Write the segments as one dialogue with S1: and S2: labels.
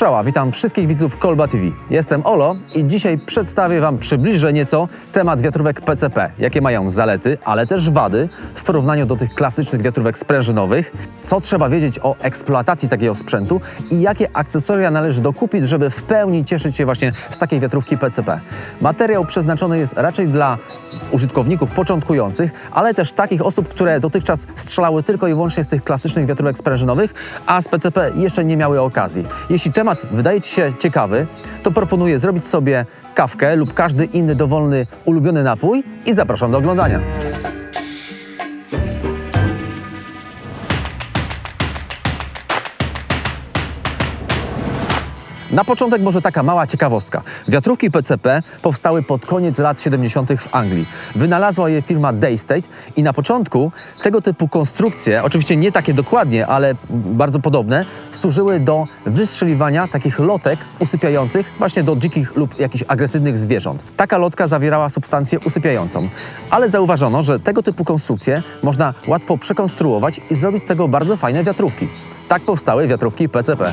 S1: Strzała, witam wszystkich widzów Kolba TV. Jestem Olo i dzisiaj przedstawię Wam, przybliżę nieco temat wiatrówek PCP. Jakie mają zalety, ale też wady w porównaniu do tych klasycznych wiatrówek sprężynowych. Co trzeba wiedzieć o eksploatacji takiego sprzętu i jakie akcesoria należy dokupić, żeby w pełni cieszyć się właśnie z takiej wiatrówki PCP. Materiał przeznaczony jest raczej dla użytkowników początkujących, ale też takich osób, które dotychczas strzelały tylko i wyłącznie z tych klasycznych wiatrówek sprężynowych, a z PCP jeszcze nie miały okazji. Jeśli temat wydaje Ci się ciekawy, to proponuję zrobić sobie kawkę lub każdy inny dowolny ulubiony napój i zapraszam do oglądania. Na początek może taka mała ciekawostka. Wiatrówki PCP powstały pod koniec lat 70. w Anglii. Wynalazła je firma Daystate i na początku tego typu konstrukcje, oczywiście nie takie dokładnie, ale bardzo podobne, służyły do wystrzeliwania takich lotek usypiających właśnie do dzikich lub jakichś agresywnych zwierząt. Taka lotka zawierała substancję usypiającą, ale zauważono, że tego typu konstrukcje można łatwo przekonstruować i zrobić z tego bardzo fajne wiatrówki. Tak powstały wiatrówki PCP.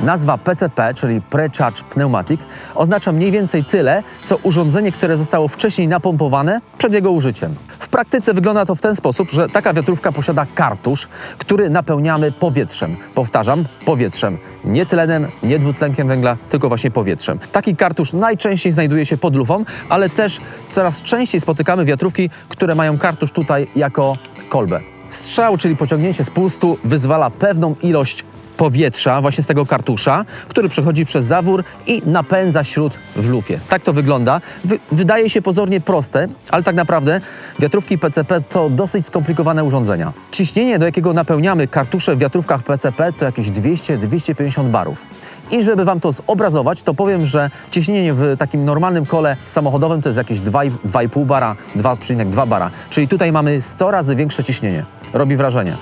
S1: Nazwa PCP, czyli Pre-Charge Pneumatic, oznacza mniej więcej tyle, co urządzenie, które zostało wcześniej napompowane przed jego użyciem. W praktyce wygląda to w ten sposób, że taka wiatrówka posiada kartusz, który napełniamy powietrzem. Powtarzam, powietrzem. Nie tlenem, nie dwutlenkiem węgla, tylko właśnie powietrzem. Taki kartusz najczęściej znajduje się pod lufą, ale też coraz częściej spotykamy wiatrówki, które mają kartusz tutaj jako kolbę. Strzał, czyli pociągnięcie spustu, wyzwala pewną ilość powietrza właśnie z tego kartusza, który przechodzi przez zawór i napędza śród w lufie. Tak to wygląda. Wy wydaje się pozornie proste, ale tak naprawdę wiatrówki PCP to dosyć skomplikowane urządzenia. Ciśnienie, do jakiego napełniamy kartusze w wiatrówkach PCP to jakieś 200-250 barów. I żeby Wam to zobrazować, to powiem, że ciśnienie w takim normalnym kole samochodowym to jest jakieś 2,5 bara, 2,2 bara. Czyli tutaj mamy 100 razy większe ciśnienie. Robi wrażenie.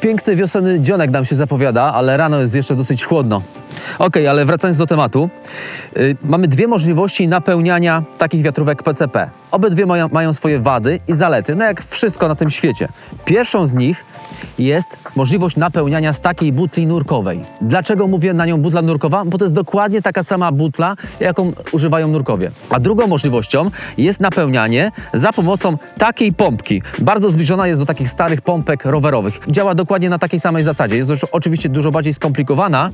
S1: Piękny wiosenny dzionek nam się zapowiada, ale rano jest jeszcze dosyć chłodno. Okej, ale wracając do tematu. Yy, mamy dwie możliwości napełniania takich wiatrówek PCP. Obydwie mają, mają swoje wady i zalety, no jak wszystko na tym świecie. Pierwszą z nich jest możliwość napełniania z takiej butli nurkowej. Dlaczego mówię na nią butla nurkowa? Bo to jest dokładnie taka sama butla, jaką używają nurkowie. A drugą możliwością jest napełnianie za pomocą takiej pompki. Bardzo zbliżona jest do takich starych pompek rowerowych. Działa dokładnie na takiej samej zasadzie. Jest oczywiście dużo bardziej skomplikowana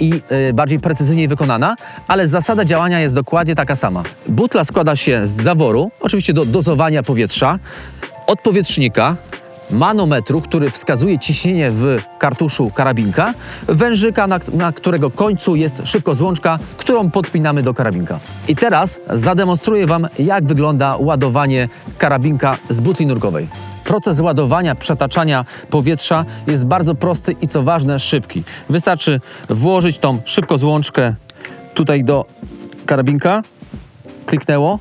S1: i y, bardziej precyzyjnie wykonana, ale zasada działania jest dokładnie taka sama. Butla składa się z zaworu, oczywiście do dozowania powietrza, odpowietrznika, manometru, który wskazuje ciśnienie w kartuszu karabinka, wężyka, na, na którego końcu jest szybkozłączka, którą podpinamy do karabinka. I teraz zademonstruję Wam, jak wygląda ładowanie karabinka z butli nurkowej. Proces ładowania, przetaczania powietrza jest bardzo prosty i co ważne, szybki. Wystarczy włożyć tą szybkozłączkę tutaj do karabinka,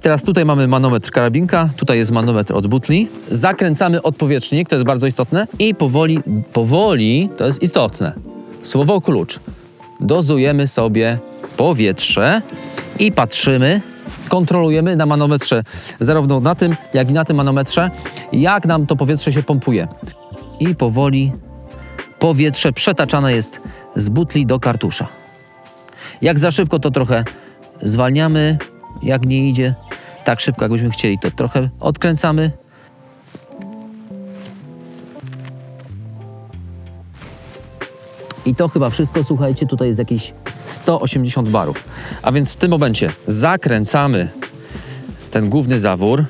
S1: Teraz tutaj mamy manometr karabinka, tutaj jest manometr od butli. Zakręcamy odpowietrznik, to jest bardzo istotne. I powoli, powoli, to jest istotne. Słowo klucz. Dozujemy sobie powietrze i patrzymy, kontrolujemy na manometrze, zarówno na tym, jak i na tym manometrze, jak nam to powietrze się pompuje. I powoli powietrze przetaczane jest z butli do kartusza. Jak za szybko, to trochę zwalniamy. Jak nie idzie tak szybko, jakbyśmy chcieli, to trochę odkręcamy. I to chyba wszystko, słuchajcie, tutaj jest jakieś 180 barów. A więc w tym momencie zakręcamy ten główny zawór,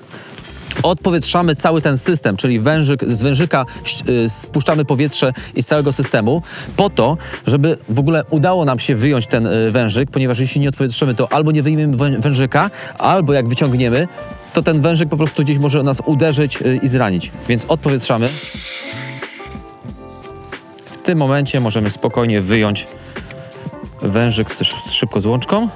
S1: odpowietrzamy cały ten system, czyli wężyk, z wężyka y, spuszczamy powietrze i z całego systemu, po to, żeby w ogóle udało nam się wyjąć ten y, wężyk, ponieważ jeśli nie odpowietrzymy, to albo nie wyjmiemy wę- wężyka, albo jak wyciągniemy, to ten wężyk po prostu gdzieś może nas uderzyć y, i zranić. Więc odpowietrzamy. W tym momencie możemy spokojnie wyjąć wężyk z, z szybkozłączką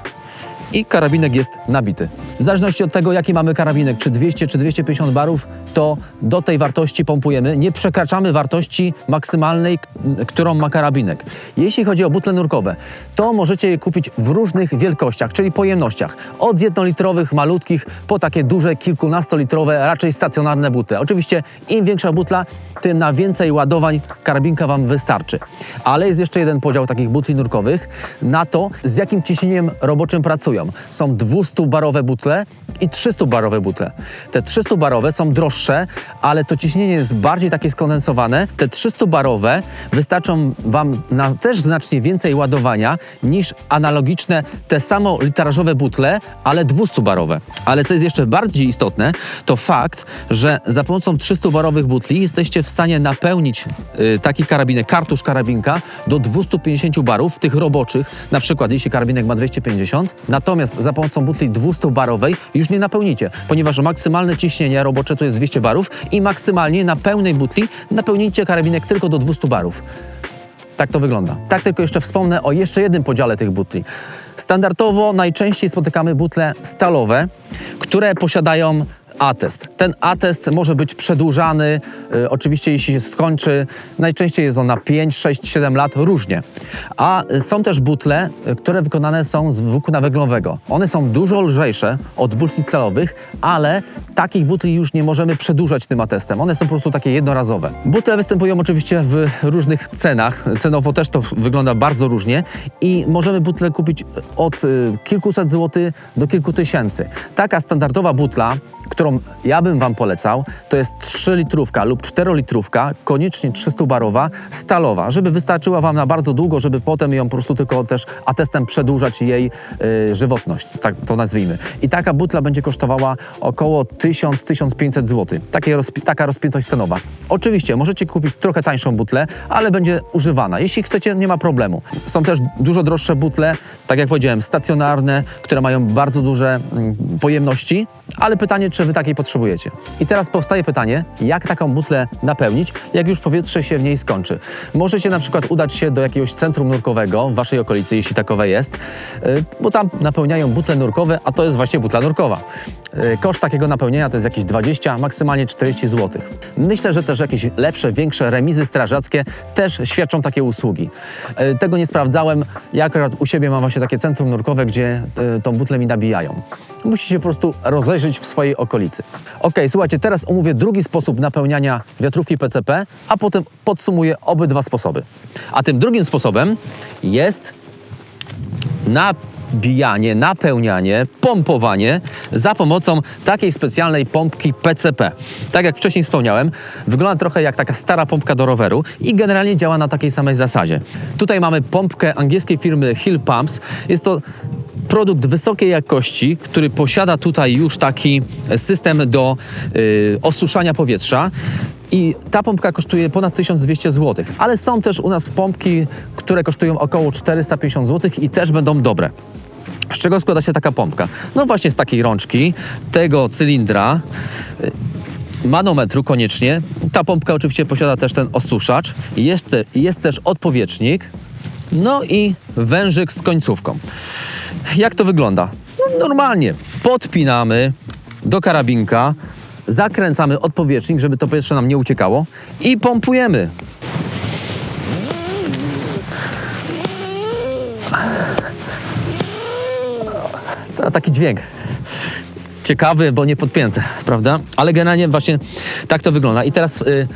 S1: i karabinek jest nabity. W zależności od tego, jaki mamy karabinek, czy 200, czy 250 barów, to do tej wartości pompujemy. Nie przekraczamy wartości maksymalnej, którą ma karabinek. Jeśli chodzi o butle nurkowe, to możecie je kupić w różnych wielkościach, czyli pojemnościach. Od jednolitrowych, malutkich, po takie duże, kilkunastolitrowe, raczej stacjonarne butle. Oczywiście im większa butla, tym na więcej ładowań karabinka Wam wystarczy. Ale jest jeszcze jeden podział takich butli nurkowych na to, z jakim ciśnieniem roboczym pracują. Są 200-barowe butle i 300-barowe butle. Te 300-barowe są droższe, ale to ciśnienie jest bardziej takie skondensowane. Te 300-barowe wystarczą Wam na też znacznie więcej ładowania niż analogiczne te samo literażowe butle, ale 200-barowe. Ale co jest jeszcze bardziej istotne, to fakt, że za pomocą 300-barowych butli jesteście w stanie napełnić y, taki karabinek, kartusz karabinka do 250 barów, tych roboczych, na przykład jeśli karabinek ma 250, natomiast za pomocą butli 200-barowej już nie napełnicie, ponieważ maksymalne ciśnienie robocze to jest 200 barów i maksymalnie na pełnej butli napełnicie karabinek tylko do 200 barów. Tak to wygląda. Tak tylko jeszcze wspomnę o jeszcze jednym podziale tych butli. Standardowo najczęściej spotykamy butle stalowe, które posiadają atest. Ten atest może być przedłużany, y, oczywiście jeśli się skończy, najczęściej jest on na 5, 6, 7 lat, różnie. A y, są też butle, y, które wykonane są z włókna węglowego. One są dużo lżejsze od butli stalowych, ale takich butli już nie możemy przedłużać tym atestem. One są po prostu takie jednorazowe. Butle występują oczywiście w różnych cenach. Cenowo też to wygląda bardzo różnie i możemy butle kupić od y, kilkuset złotych do kilku tysięcy. Taka standardowa butla, którą ja bym Wam polecał, to jest 3 litrówka lub 4 litrówka, koniecznie 300-barowa, stalowa, żeby wystarczyła Wam na bardzo długo, żeby potem ją po prostu tylko też atestem przedłużać jej y, żywotność, tak to nazwijmy. I taka butla będzie kosztowała około 1000-1500 zł. Takie rozpi- taka rozpiętość cenowa. Oczywiście możecie kupić trochę tańszą butlę, ale będzie używana. Jeśli chcecie, nie ma problemu. Są też dużo droższe butle, tak jak powiedziałem, stacjonarne, które mają bardzo duże mm, pojemności, ale pytanie, czy wy takiej potrzebujecie. I teraz powstaje pytanie, jak taką butlę napełnić, jak już powietrze się w niej skończy. Możecie na przykład udać się do jakiegoś centrum nurkowego w waszej okolicy, jeśli takowe jest, y, bo tam napełniają butle nurkowe, a to jest właśnie butla nurkowa. Y, Koszt takiego napełnienia to jest jakieś 20, maksymalnie 40 zł. Myślę, że też jakieś lepsze, większe remizy strażackie też świadczą takie usługi. Y, Tego nie sprawdzałem. Ja akurat u siebie mam właśnie takie centrum nurkowe, gdzie tą butlę mi nabijają. Musicie się po prostu rozejrzeć w swojej okolicy. Ok, słuchajcie, teraz omówię drugi sposób napełniania wiatrówki PCP, a potem podsumuję obydwa sposoby. A tym drugim sposobem jest nabijanie, napełnianie, pompowanie za pomocą takiej specjalnej pompki PCP. Tak jak wcześniej wspomniałem, wygląda trochę jak taka stara pompka do roweru i generalnie działa na takiej samej zasadzie. Tutaj mamy pompkę angielskiej firmy Hill Pumps. Jest to produkt wysokiej jakości, który posiada tutaj już taki system do y, osuszania powietrza. I ta pompka kosztuje ponad 1200 zł, ale są też u nas pompki, które kosztują około 450 zł i też będą dobre. Z czego składa się taka pompka? No właśnie z takiej rączki, tego cylindra, y, manometru koniecznie. Ta pompka oczywiście posiada też ten osuszacz. Jest, jest też odpowietrznik, no i wężyk z końcówką. Jak to wygląda? No, normalnie. Podpinamy do karabinka, zakręcamy odpowietrznik, żeby to powietrze nam nie uciekało i pompujemy. To taki dźwięk. Ciekawy, bo nie podpięte, prawda? Ale generalnie właśnie tak to wygląda. I teraz y,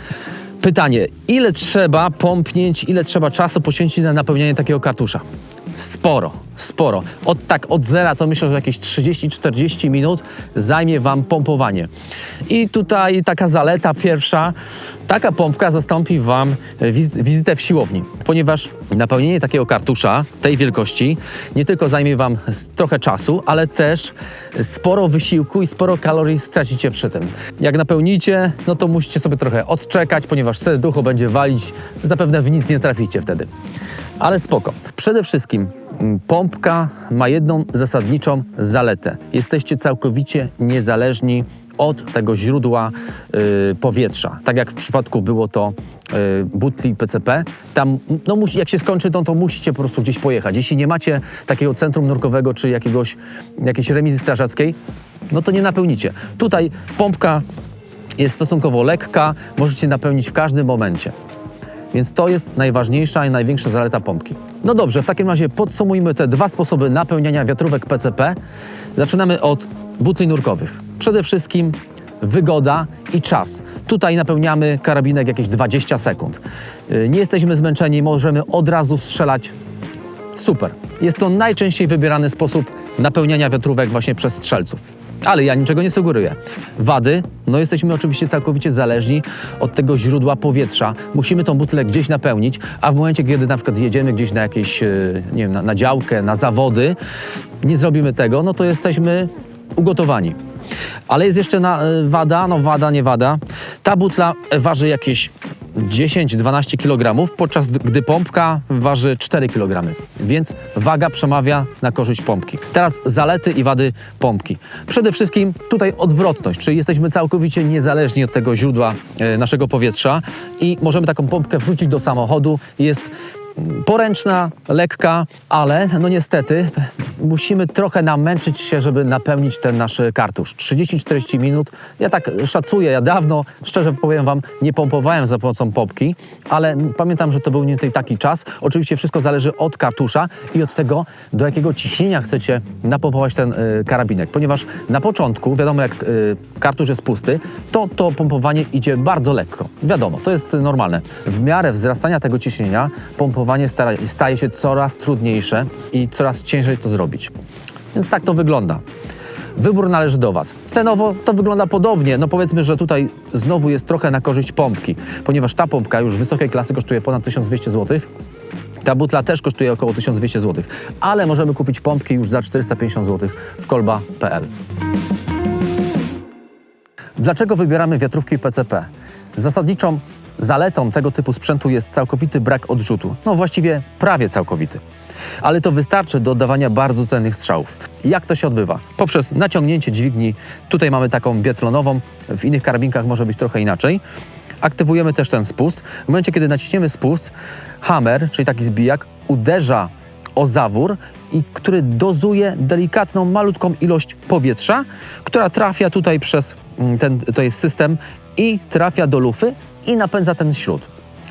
S1: pytanie, ile trzeba pompnięć, ile trzeba czasu poświęcić na napełnianie takiego kartusza? Sporo, sporo. Od tak od zera to myślę, że jakieś 30-40 minut zajmie Wam pompowanie. I tutaj taka zaleta pierwsza, taka pompka zastąpi Wam wiz wizytę w siłowni, ponieważ napełnienie takiego kartusza tej wielkości nie tylko zajmie Wam trochę czasu, ale też sporo wysiłku i sporo kalorii stracicie przy tym. Jak napełnicie, no to musicie sobie trochę odczekać, ponieważ serducho będzie walić, zapewne w nic nie traficie wtedy. Ale spoko. Przede wszystkim mm, pompka ma jedną zasadniczą zaletę. Jesteście całkowicie niezależni od tego źródła y, powietrza. Tak jak w przypadku było to y, butli PCP. Tam, no, jak się skończy, no, to musicie po prostu gdzieś pojechać. Jeśli nie macie takiego centrum nurkowego czy jakiegoś, jakiejś remizy strażackiej, no to nie napełnicie. Tutaj pompka jest stosunkowo lekka, możecie napełnić w każdym momencie. Więc to jest najważniejsza i największa zaleta pompki. No dobrze, w takim razie podsumujmy te dwa sposoby napełniania wiatrówek PCP. Zaczynamy od butli nurkowych. Przede wszystkim wygoda i czas. Tutaj napełniamy karabinek jakieś 20 sekund. Yy, Nie jesteśmy zmęczeni, możemy od razu strzelać Super. Jest to najczęściej wybierany sposób napełniania wiatrówek właśnie przez strzelców. Ale ja niczego nie sugeruję. Wady, no jesteśmy oczywiście całkowicie zależni od tego źródła powietrza. Musimy tą butlę gdzieś napełnić, a w momencie, kiedy na przykład jedziemy gdzieś na jakieś, e, nie wiem, na, na działkę, na zawody, nie zrobimy tego, no to jesteśmy ugotowani. Ale jest jeszcze na, e, wada, no wada, nie wada. Ta butla waży jakieś 10-12 kg, podczas gdy pompka waży 4 kg, więc waga przemawia na korzyść pompki. Teraz zalety i wady pompki. Przede wszystkim tutaj odwrotność, czyli jesteśmy całkowicie niezależni od tego źródła e, naszego powietrza i możemy taką pompkę wrzucić do samochodu. Jest mm, poręczna, lekka, ale no niestety musimy trochę namęczyć się, żeby napełnić ten nasz kartusz. 30-40 minut. Ja tak szacuję, ja dawno, szczerze powiem Wam, nie pompowałem za pomocą pompki, ale pamiętam, że to był mniej więcej taki czas. Oczywiście wszystko zależy od kartusza i od tego, do jakiego ciśnienia chcecie napompować ten y, karabinek, ponieważ na początku, wiadomo jak y, kartusz jest pusty, to to pompowanie idzie bardzo lekko. Wiadomo, to jest normalne. W miarę wzrastania tego ciśnienia pompowanie staje się coraz trudniejsze i coraz ciężej to zrobić. Więc tak to wygląda. Wybór należy do Was. Cenowo to wygląda podobnie. No powiedzmy, że tutaj znowu jest trochę na korzyść pompki, ponieważ ta pompka już wysokiej klasy kosztuje ponad 1200 zł. Ta butla też kosztuje około 1200 zł, ale możemy kupić pompki już za 450 zł w kolba.pl. Dlaczego wybieramy wiatrówki PCP? Zasadniczą zaletą tego typu sprzętu jest całkowity brak odrzutu. No właściwie prawie całkowity. Ale to wystarczy do oddawania bardzo celnych strzałów. Jak to się odbywa? Poprzez naciągnięcie dźwigni. Tutaj mamy taką biatlonową, w innych karabinkach może być trochę inaczej. Aktywujemy też ten spust. W momencie, kiedy naciśniemy spust, hammer, czyli taki zbijak, uderza o zawór, i który dozuje delikatną, malutką ilość powietrza, która trafia tutaj przez mm, ten to jest system i trafia do lufy i napędza ten śrut.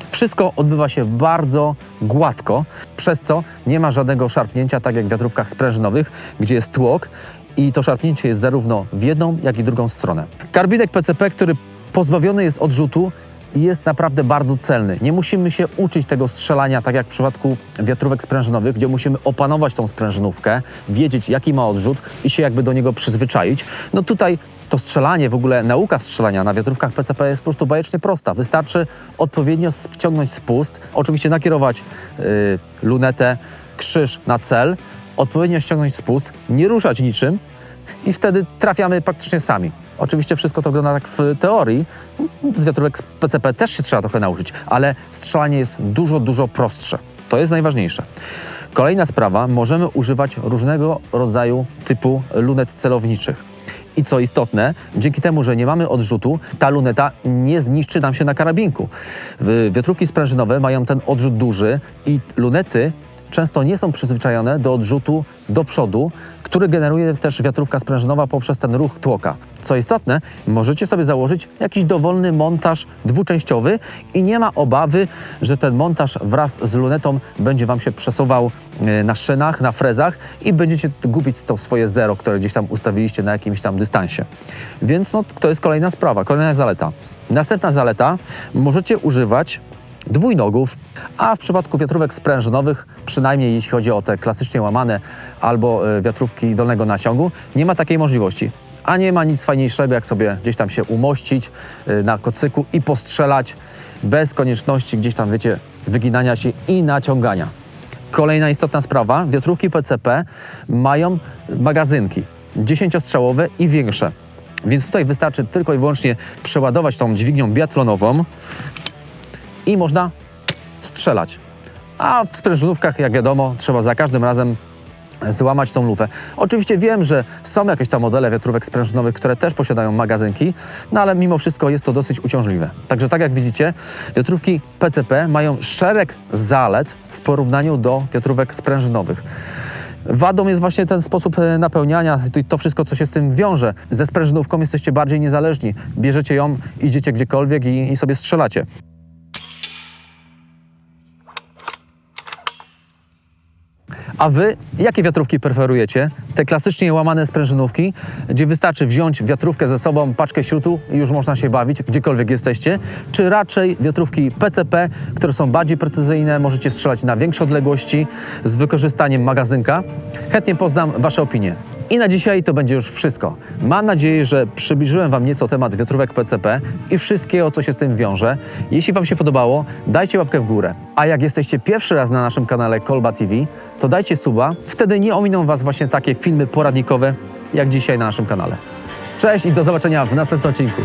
S1: Wszystko odbywa się bardzo gładko, przez co nie ma żadnego szarpnięcia, tak jak w wiatrówkach sprężynowych, gdzie jest tłok i to szarpnięcie jest zarówno w jedną, jak i drugą stronę. Karbinek PCP, który pozbawiony jest odrzutu, jest naprawdę bardzo celny. Nie musimy się uczyć tego strzelania, tak jak w przypadku wiatrówek sprężynowych, gdzie musimy opanować tą sprężynówkę, wiedzieć jaki ma odrzut i się jakby do niego przyzwyczaić. No tutaj to strzelanie, w ogóle nauka strzelania na wiatrówkach PCP jest po prostu bajecznie prosta. Wystarczy odpowiednio ściągnąć spust, oczywiście nakierować yy, lunetę, krzyż na cel, odpowiednio ściągnąć spust, nie ruszać niczym i wtedy trafiamy praktycznie sami. Oczywiście wszystko to wygląda tak w teorii. Z wiatrówek z PCP też się trzeba trochę nauczyć, ale strzelanie jest dużo, dużo prostsze. To jest najważniejsze. Kolejna sprawa, możemy używać różnego rodzaju typu lunet celowniczych. I co istotne, dzięki temu, że nie mamy odrzutu, ta luneta nie zniszczy nam się na karabinku. Wiatrówki sprężynowe mają ten odrzut duży i lunety często nie są przyzwyczajone do odrzutu do przodu, który generuje też wiatrówka sprężynowa poprzez ten ruch tłoka. Co istotne, możecie sobie założyć jakiś dowolny montaż dwuczęściowy i nie ma obawy, że ten montaż wraz z lunetą będzie Wam się przesuwał e, na szynach, na frezach i będziecie gubić to swoje zero, które gdzieś tam ustawiliście na jakimś tam dystansie. Więc no, to jest kolejna sprawa, kolejna zaleta. Następna zaleta, możecie używać dwójnogów, a w przypadku wiatrówek sprężynowych, przynajmniej jeśli chodzi o te klasycznie łamane albo e, wiatrówki dolnego naciągu, nie ma takiej możliwości. A nie ma nic fajniejszego, jak sobie gdzieś tam się umościć e, na kocyku i postrzelać bez konieczności gdzieś tam, wiecie, wyginania się i naciągania. Kolejna istotna sprawa, wiatrówki PCP mają magazynki 10-strzałowe i większe. Więc tutaj wystarczy tylko i wyłącznie przeładować tą dźwignią biatlonową i można strzelać. a w sprężynówkach, jak wiadomo, trzeba za każdym razem złamać tą lufę. Oczywiście wiem, że są jakieś tam modele wiatrówek sprężynowych, które też posiadają magazynki, no ale mimo wszystko jest to dosyć uciążliwe. Także tak jak widzicie, wiatrówki PCP mają szereg zalet w porównaniu do wiatrówek sprężynowych. Wadą jest właśnie ten sposób e, napełniania i to wszystko, co się z tym wiąże. Ze sprężynówką jesteście bardziej niezależni. Bierzecie ją, idziecie gdziekolwiek i, i sobie strzelacie. A wy jakie wiatrówki preferujecie? Te klasycznie łamane sprężynówki, gdzie wystarczy wziąć wiatrówkę ze sobą, paczkę śrutu i już można się bawić, gdziekolwiek jesteście? Czy raczej wiatrówki PCP, które są bardziej precyzyjne, możecie strzelać na większe odległości z wykorzystaniem magazynka? Chętnie poznam Wasze opinie. I na dzisiaj to będzie już wszystko. Mam nadzieję, że przybliżyłem Wam nieco temat wiatrówek PCP i wszystkiego, co się z tym wiąże. Jeśli Wam się podobało, dajcie łapkę w górę. A jak jesteście pierwszy raz na naszym kanale Kolba TV, to dajcie suba. Wtedy nie ominą Was właśnie takie filmy poradnikowe, jak dzisiaj na naszym kanale. Cześć i do zobaczenia w następnym odcinku.